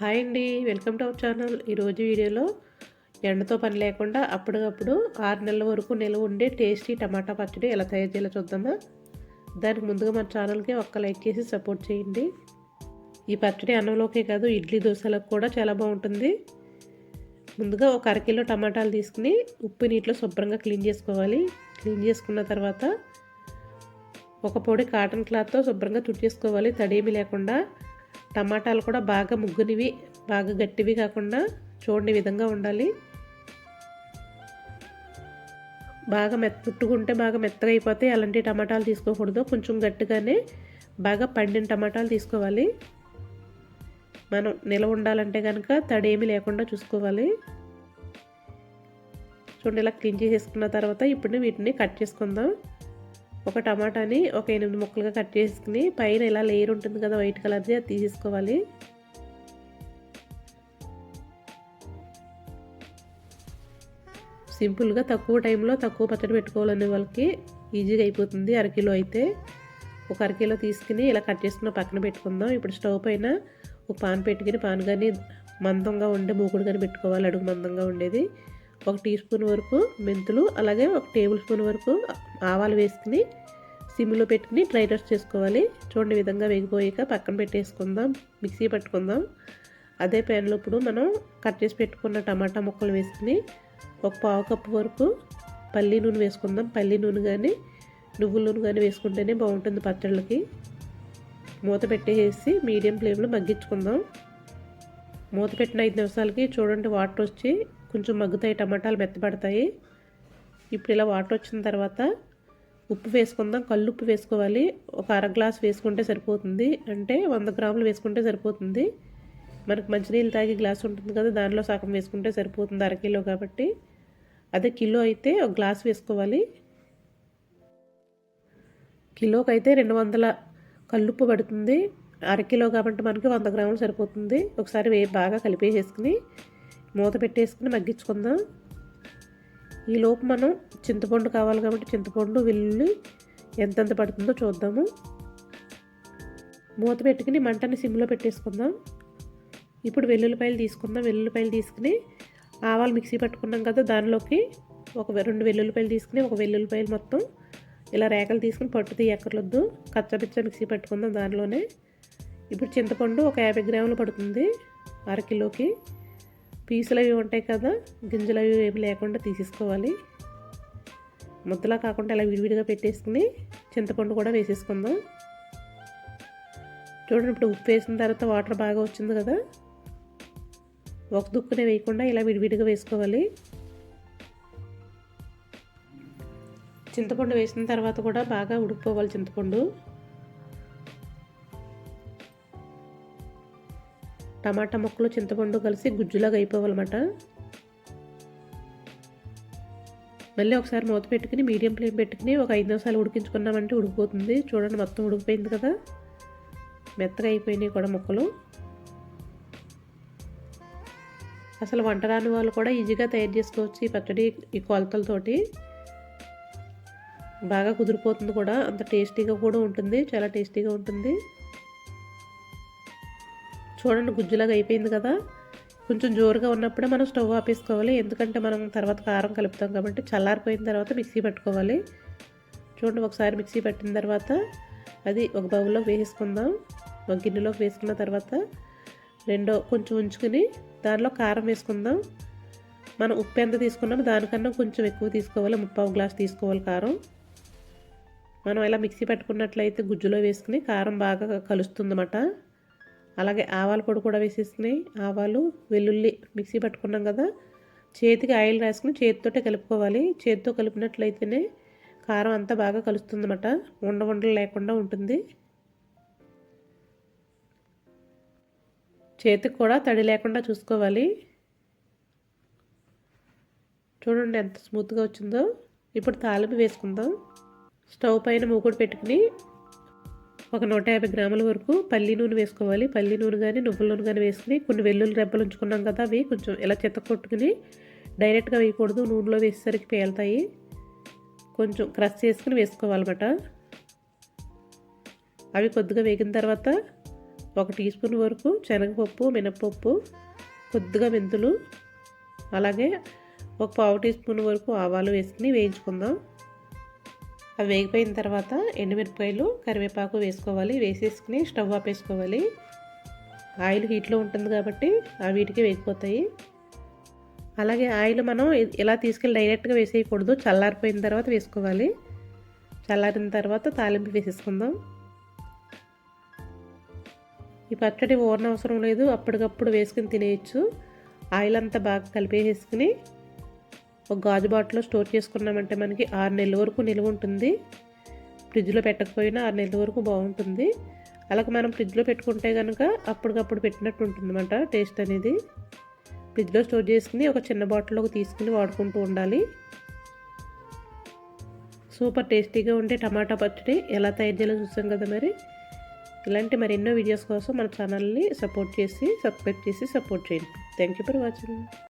Hi అండి welcome to our channel. ఈరోజు వీడియోలో ఎండతో పని లేకుండా అప్పటికప్పుడు ఆరు నెలల వరకు నిల్వ ఉండే టేస్టీ టమాటా పచ్చడి ఎలా తయారు చేయాలో చూద్దామా? దానికి ముందుగా మన ఛానల్కి ఒక్క లైక్ చేసి సపోర్ట్ చేయండి. ఈ పచ్చడి అన్నంలోకే కాదు ఇడ్లీ దోశలకు కూడా చాలా బాగుంటుంది. ముందుగా ఒక అరకిలో టమాటాలు తీసుకుని ఉప్పు నీటిలో శుభ్రంగా క్లీన్ చేసుకోవాలి. క్లీన్ చేసుకున్న తర్వాత ఒక పొడి కాటన్ క్లాత్తో శుభ్రంగా తుడిచేసుకోవాలి. తడేమి లేకుండా టమాటాలు కూడా బాగా ముగ్గునివి బాగా గట్టివి కాకుండా చూడని విధంగా ఉండాలి. బాగా మెత్త పుట్టుకుంటే బాగా మెత్తగా అయిపోతే అలాంటి టమాటాలు తీసుకోకూడదు. కొంచెం గట్టిగానే బాగా పండిన టమాటాలు తీసుకోవాలి. మనం నిలవ ఉండాలంటే కనుక తడి ఏమి లేకుండా చూసుకోవాలి. చూడండి ఇలా క్లీన్ చేసేసుకున్న తర్వాత ఇప్పుడు వీటిని కట్ చేసుకుందాం. ఒక టమాటాని ఒక ఎనిమిది ముక్కలుగా కట్ చేసుకుని పైన ఇలా లేయర్ ఉంటుంది కదా వైట్ కలర్ది అది తీసేసుకోవాలి. సింపుల్గా తక్కువ టైంలో తక్కువ పచ్చడి పెట్టుకోవాలనే వాళ్ళకి ఈజీగా అయిపోతుంది అరకిలో అయితే. ఒక అరకిలో తీసుకుని ఇలా కట్ చేసుకున్న పక్కన పెట్టుకుందాం. ఇప్పుడు స్టవ్ పైన ఒక పాన్ పెట్టుకుని పాన్ కానీ మందంగా ఉండే మూకుడు కానీ పెట్టుకోవాలి అడుగు మందంగా ఉండేది. ఒక టీ స్పూన్ వరకు మెంతులు అలాగే ఒక టేబుల్ స్పూన్ వరకు ఆవాలు వేసుకుని సిమ్లో పెట్టుకుని డ్రై రోస్ట్ చేసుకోవాలి. చూడండి విధంగా వేగిపోయాక పక్కన పెట్టేసుకుందాం మిక్సీ పట్టుకుందాం. అదే ప్యాన్లో ఇప్పుడు మనం కట్ చేసి పెట్టుకున్న టమాటా ముక్కలు వేసుకుని ఒక పావు కప్పు వరకు పల్లి నూనె వేసుకుందాం. పల్లి నూనె కానీ నువ్వుల నూనె కానీ వేసుకుంటేనే బాగుంటుంది పచ్చళ్ళకి. మూత పెట్టేసి మీడియం ఫ్లేమ్లో మగ్గించుకుందాం. మూత పెట్టిన ఐదు నిమిషాలకి చూడండి వాటర్ వచ్చి కొంచెం మగ్గుతాయి టమాటాలు మెత్తబడతాయి. ఇప్పుడు ఇలా వాటర్ వచ్చిన తర్వాత ఉప్పు వేసుకుందాం. కళ్ళు ఉప్పు వేసుకోవాలి. ఒక అర గ్లాస్ వేసుకుంటే సరిపోతుంది. అంటే వంద గ్రాములు వేసుకుంటే సరిపోతుంది. మనకు మంచినీళ్ళు తాగి గ్లాస్ ఉంటుంది కదా దానిలో సగం వేసుకుంటే సరిపోతుంది అరకిలో కాబట్టి. అదే కిలో అయితే ఒక గ్లాస్ వేసుకోవాలి. కిలోకి అయితే రెండు వందల కల్లుప్పు పడుతుంది. అరకిలో కాబట్టి మనకి వంద గ్రాములు సరిపోతుంది. ఒకసారి వే బాగా కలిపేసేసుకుని మూత పెట్టేసుకుని మగ్గించుకుందాం. ఈ లోపు మనం చింతపండు కావాలి కాబట్టి చింతపండు వెల్లుల్లి ఎంతెంత పడుతుందో చూద్దాము. మూత పెట్టుకుని మంటని సిమ్లో పెట్టేసుకుందాం. ఇప్పుడు వెల్లుల్లిపాయలు తీసుకుందాం. వెల్లుల్లిపాయలు తీసుకుని ఆవాలు మిక్సీ పట్టుకున్నాం కదా దానిలోకి ఒక రెండు వెల్లుల్లిపాయలు తీసుకుని ఒక వెల్లుల్లిపాయలు మొత్తం ఇలా రేకలు తీసుకుని పట్టు తీయక్కర్లొద్దు కచ్చపిచ్చ మిక్సీ పెట్టుకుందాం దానిలోనే. ఇప్పుడు చింతపండు ఒక యాభై గ్రాములు పడుతుంది అరకిలోకి. పీసులు అవి ఉంటాయి కదా గింజలు అవి ఏమి లేకుండా తీసేసుకోవాలి. ముద్దలా కాకుండా ఇలా విడివిడిగా పెట్టేసుకుని చింతపండు కూడా వేసేసుకుందాం. చూడండి ఇప్పుడు ఉప్పు వేసిన తర్వాత వాటర్ బాగా వచ్చింది కదా. ఒక దుక్కునే వేయకుండా ఇలా విడివిడిగా వేసుకోవాలి. చింతపండు వేసిన తర్వాత కూడా బాగా ఉడికిపోవాలి చింతపండు. టమాటా ముక్కలు చింతపండు కలిసి గుజ్జులాగా అయిపోవాలన్నమాట. మళ్ళీ ఒకసారి మూత పెట్టుకుని మీడియం ఫ్లేమ్ పెట్టుకుని ఒక ఐదు నిమిషాలు ఉడికించుకున్నామంటే ఉడికిపోతుంది. చూడండి మొత్తం ఉడికిపోయింది కదా. మెత్తగా అయిపోయినాయి కూడా ముక్కలు. అసలు వంట రాని వాళ్ళు కూడా ఈజీగా తయారు చేసుకోవచ్చు ఈ పచ్చడి ఈ కొలతలతోటి. బాగా కుదిరిపోతుంది కూడా. అంత టేస్టీగా కూడా ఉంటుంది చాలా టేస్టీగా ఉంటుంది. చూడండి గుజ్జులాగా అయిపోయింది కదా. కొంచెం జోరుగా ఉన్నప్పుడే మనం స్టవ్ ఆపేసుకోవాలి. ఎందుకంటే మనం తర్వాత కారం కలుపుతాం కాబట్టి చల్లారిపోయిన తర్వాత మిక్సీ పట్టుకోవాలి. చూడండి ఒకసారి మిక్సీ పట్టిన తర్వాత అది ఒక బౌల్లో వేసుకుందాం. ఒక గిన్నెలోకి వేసుకున్న తర్వాత రెండో కొంచెం ఉంచుకుని దానిలో కారం వేసుకుందాం. మనం ఉప్పు ఎంత తీసుకున్నామో దానికన్నా కొంచెం ఎక్కువ తీసుకోవాలి. ముప్పావు గ్లాస్ తీసుకోవాలి కారం. మనం ఇలా మిక్సీ పెట్టుకున్నట్లయితే గుజ్జులో వేసుకుని కారం బాగా కలుస్తుందన్నమాట. అలాగే ఆవాల పొడి కూడా వేసేసినాయి. ఆవాలు వెల్లుల్లి మిక్సీ పట్టుకున్నాం కదా. చేతికి ఆయిల్ రాసుకుని చేతితోటే కలుపుకోవాలి. చేతితో కలిపినట్లయితేనే కారం అంతా బాగా కలుస్తుందన్నమాట. ఉండ ఉండలు లేకుండా ఉంటుంది. చేతికి కూడా తడి లేకుండా చూసుకోవాలి. చూడండి ఎంత స్మూత్గా వచ్చిందో. ఇప్పుడు తాలింపు వేసుకుందాం. స్టవ్ పైన మూకుడు పెట్టుకుని ఒక నూట యాభై గ్రాముల వరకు పల్లి నూనె వేసుకోవాలి. పల్లి నూనె కానీ నువ్వుల నూనె కానీ వేసుకుని కొన్ని వెల్లుల్లి రెబ్బలు ఉంచుకున్నాం కదా అవి కొంచెం ఇలా చెత్త కొట్టుకుని డైరెక్ట్గా వేయకూడదు. నూనెలో వేసేసరికి పేలుతాయి. కొంచెం క్రష్ చేసుకుని వేసుకోవాలన్నమాట అవి కొద్దిగా వేగిన తర్వాత ఒక టీ స్పూన్ వరకు శనగపప్పు మినప్పప్పు కొద్దిగా మెంతులు అలాగే ఒక పావు టీ స్పూన్ వరకు ఆవాలు వేసుకుని వేయించుకుందాం. అవి వేగిపోయిన తర్వాత ఎండుమిరపకాయలు కరివేపాకు వేసుకోవాలి. వేసేసుకుని స్టవ్ ఆపేసుకోవాలి ఆయిల్ హీట్లో ఉంటుంది కాబట్టి ఆ వీటికి వేగిపోతాయి. అలాగే ఆయిల్ మనం ఇలా తీసుకెళ్ళి డైరెక్ట్గా వేసేయకూడదు. చల్లారిపోయిన తర్వాత వేసుకోవాలి. చల్లారిన తర్వాత తాలింపు వేసేసుకుందాం. ఈ పచ్చడి ఓరన అవసరం లేదు. అప్పటికప్పుడు వేసుకుని తినేయచ్చు. ఆయిల్ అంతా బాగా కలిపేసేసుకుని ఒక గాజు బాటిల్లో స్టోర్ చేసుకున్నామంటే మనకి ఆరు నెలల వరకు నిల్వ ఉంటుంది. ఫ్రిడ్జ్లో పెట్టకపోయినా ఆరు నెలల వరకు బాగుంటుంది. అలాగే మనం ఫ్రిడ్జ్లో పెట్టుకుంటే కనుక అప్పటికప్పుడు పెట్టినట్టు ఉంటుందన్నమాట టేస్ట్ అనేది. ఫ్రిడ్జ్లో స్టోర్ చేసుకుని ఒక చిన్న బాటిల్లోకి తీసుకుని వాడుకుంటూ ఉండాలి. సూపర్ టేస్టీగా ఉండే టమాటా పచ్చడి ఎలా తయారు చేయాలో చూసాం కదా మరి. ఇలాంటి మరి ఎన్నో వీడియోస్ కోసం మన ఛానల్ని సపోర్ట్ చేసి సబ్స్క్రైబ్ చేసి సపోర్ట్ చేయండి. Thank you for watching